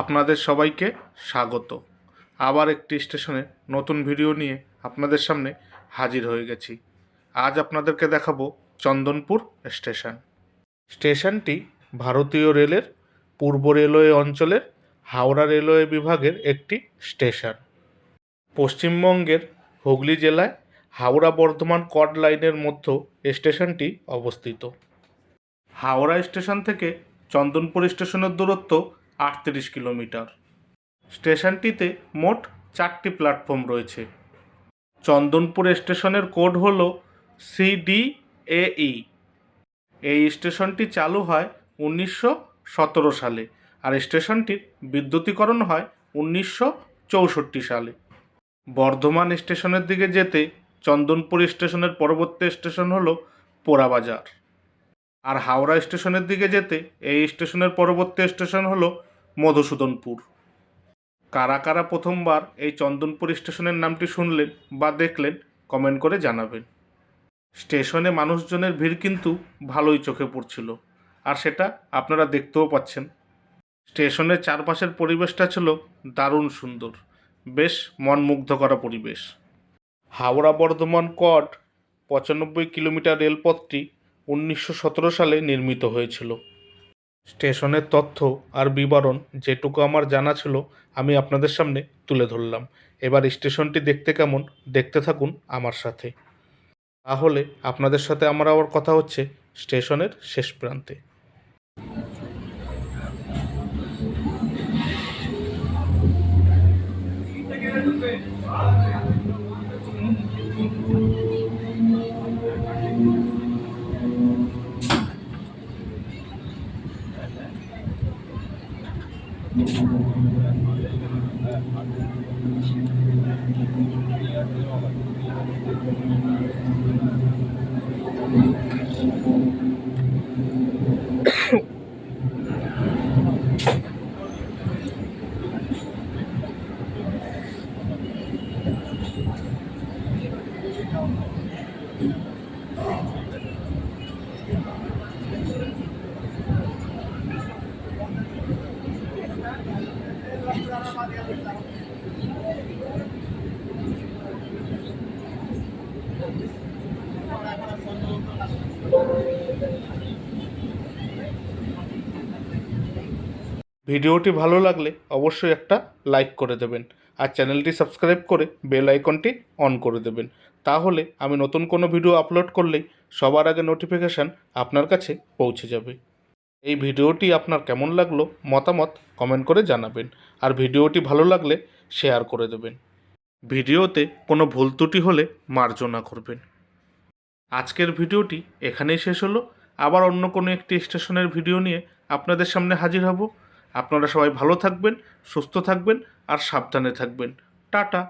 আপনাদের সবাইকে স্বাগত। আবার একটি স্টেশনে নতুন ভিডিও নিয়ে আপনাদের সামনে হাজির হয়ে গেছি। আজ আপনাদেরকে দেখাবো চন্দনপুর স্টেশন। স্টেশনটি ভারতীয় রেলের পূর্ব রেলওয়ে অঞ্চলের হাওড়া রেলওয়ে বিভাগের একটি স্টেশন। পশ্চিমবঙ্গের হুগলি জেলায় হাওড়া বর্ধমান কড লাইনের মধ্যে স্টেশনটি অবস্থিত। হাওড়া স্টেশন থেকে চন্দনপুর স্টেশনের দূরত্ব আটত্রিশ কিলোমিটার। স্টেশনটিতে মোট চারটি প্ল্যাটফর্ম রয়েছে। চন্দনপুর স্টেশনের কোড হল সিডিএই এই স্টেশনটি চালু হয় উনিশশো সতেরো সালে আর স্টেশনটির বিদ্যুতীকরণ হয় উনিশশো চৌষট্টি সালে। বর্ধমান স্টেশনের দিকে যেতে চন্দনপুর স্টেশনের পরবর্তী স্টেশন হল পোড়াবাজার আর হাওড়া স্টেশনের দিকে যেতে এই স্টেশনের পরবর্তী স্টেশন হলো মধুসূদনপুর। কারা কারা প্রথমবার এই চন্দনপুর স্টেশনের নামটি শুনলেন বা দেখলেন, কমেন্ট করে জানাবেন। স্টেশনে মানুষজনের ভিড় কিন্তু ভালোই চোখে পড়ছিল, আর সেটা আপনারা দেখতেও পাচ্ছেন। স্টেশনের চারপাশের পরিবেশটা ছিল দারুণ সুন্দর, বেশ মনমুগ্ধ করা পরিবেশ। হাওড়া বর্ধমান কট পঁচানব্বই কিলোমিটার রেলপথটি উনিশশো সতেরো সালে নির্মিত হয়েছিল। স্টেশনের তথ্য আর বিবরণ যেটুকু আমার জানা ছিল, আমি আপনাদের সামনে তুলে ধরলাম। এবার স্টেশনটি দেখতে কেমন, দেখতে থাকুন আমার সাথে। তাহলে আপনাদের সাথে আমার আবার কথা হচ্ছে স্টেশনের শেষ প্রান্তে। Thank you. ভিডিওটি ভালো লাগলে অবশ্যই একটা লাইক করে দেবেন আর চ্যানেলটি সাবস্ক্রাইব করে বেল আইকনটি অন করে দেবেন। তাহলে আমি নতুন কোনো ভিডিও আপলোড করলেই সবার আগে নোটিফিকেশান আপনার কাছে পৌঁছে যাবে। এই ভিডিওটি আপনার কেমন লাগল মতামত কমেন্ট করে জানাবেন আর ভিডিওটি ভালো লাগলে শেয়ার করে দেবেন। ভিডিওতে কোনো ভুল ত্রুটি হলে মার্জনা করবেন। আজকের ভিডিওটি এখানেই শেষ হলো। আবার অন্য কোনো একটি স্টেশনের ভিডিও নিয়ে আপনাদের সামনে হাজির হব। আপনারা সবাই ভালো থাকবেন, সুস্থ থাকবেন আর সাবধানে থাকবেন। টাটা।